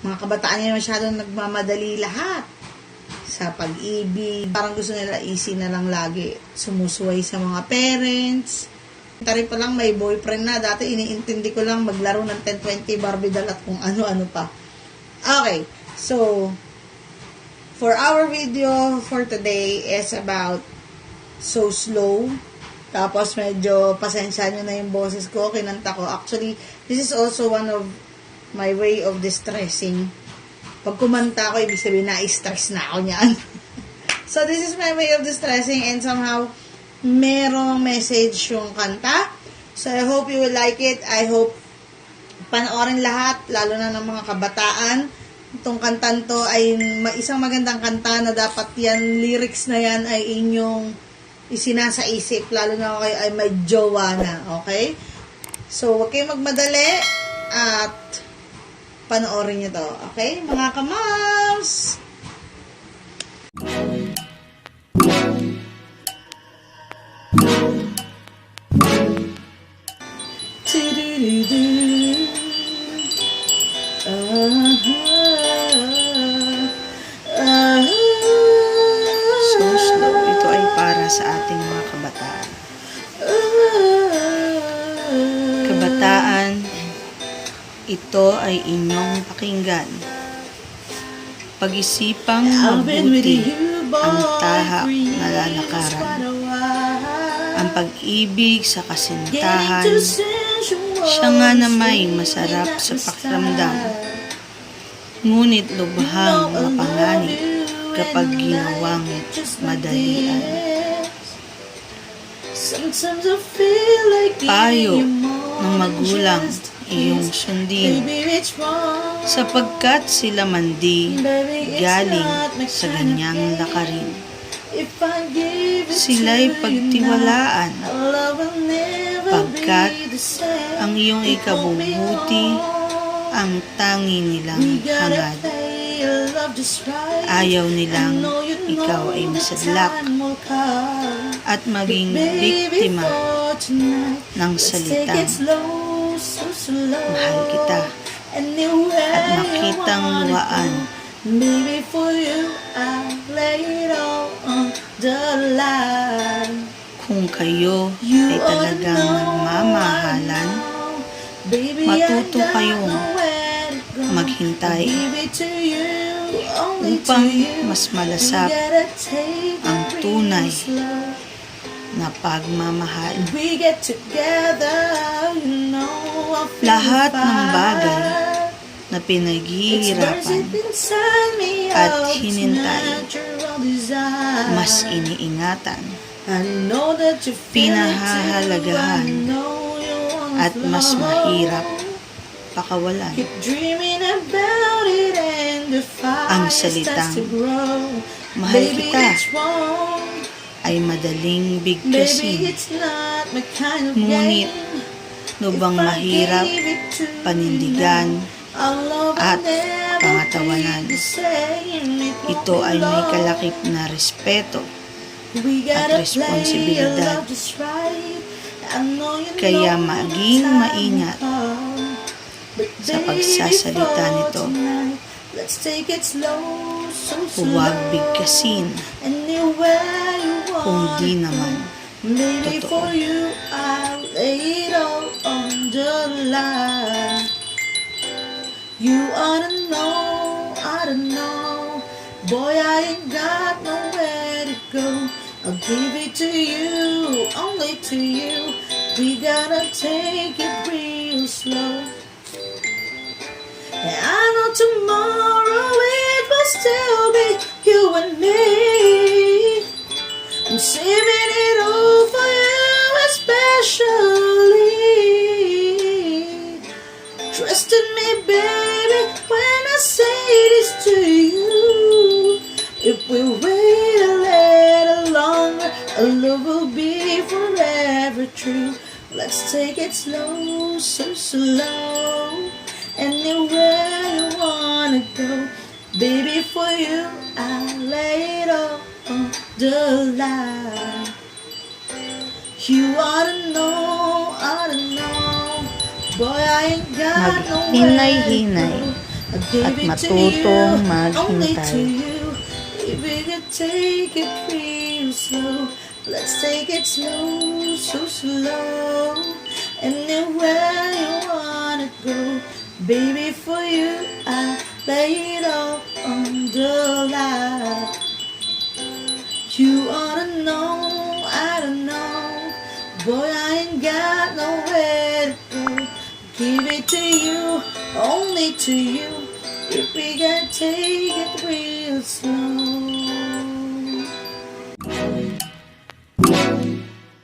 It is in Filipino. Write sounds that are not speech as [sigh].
mga kabataan ngayon masyadong nagmamadali lahat sa pag-ibig. Parang gusto nila easy na lang lagi. Sumusuway sa mga parents. Tari pa lang may boyfriend na. Dati iniintindi ko lang maglaro ng 10-20 Barbie doll at kung ano-ano pa. Okay. So, for our video for today is about so slow. Tapos medyo pasensya nyo na yung boses ko, kinanta ko. Actually, this is also one of my way of distressing. Pag kumanta ko, ibig sabihin na-stress na ako niyan. [laughs] so, this is my way of distressing and somehow, merong message yung kanta. So, I hope you will like it. I hope panoorin lahat, lalo na ng mga kabataan. Itong kantan to ay isang magandang kanta na dapat yan, lyrics na yan ay inyong isinasa isip, lalo na kayo ay may jowa na, okay? So, huwag kayong magmadali at panoorin nyo to, okay? Mga kamams! So slow, ito ay para sa ating mga kabataan. Ito ay inyong pakinggan. Pag-isipang mabuti ang tahak na lalakaran. Ang pag-ibig sa kasintahan, siya nga na may masarap sa pakiramdam. Ngunit lubhang mapanganib kapag ginawang madalian. Payo ng magulang iyong sundin sapagkat sila mandi galing sa ganyang lakarin. Sila'y pagtiwalaan pagkat ang iyong ikabubuti ang tangi nilang hangad. Ayaw nilang ikaw ay masadlak at maging biktima ng salitang mahal kita. At makitang luwaan Maybe for you, I lay it all on the line. kung kayo ay talagang nagmamahalan, matuto kayong maghintay upang mas malasap ang tunay na pagmamahal. Lahat ng bagay na pinaghihirapan at hinintay, mas iniingatan, pinahahalagahan, at mas mahirap pakawalan. Ang salitang mahal kita ay madaling bigkasin, ngunit lubang mahirap panindigan at pangatawanan. Ito ay may kalakip na respeto at responsibilidad. Kaya maging maingat sa pagsasalita nito. Huwag bigkasin kung di naman totoo. For you, I'll lay it all on the line. You ought to know, I don't know. Boy, I ain't got nowhere to go. I'll give it to you, only to you. We gotta take it real slow. And I know tomorrow it will still be you and me. If we wait a little longer, our love will be forever true. Let's take it slow, so slow. Anywhere you wanna go, baby, for you, I'll lay it all on the line. You ought to know, ought to know. Boy, I ain't got go. I'll give at matutong maghintay. Take it real slow, let's take it slow, so slow. Anywhere you wanna go, baby, for you I lay it all on the line. You oughta know, I don't know. Boy, I ain't got nowhere to go. Give it to you, only to you. If we can take it real slow.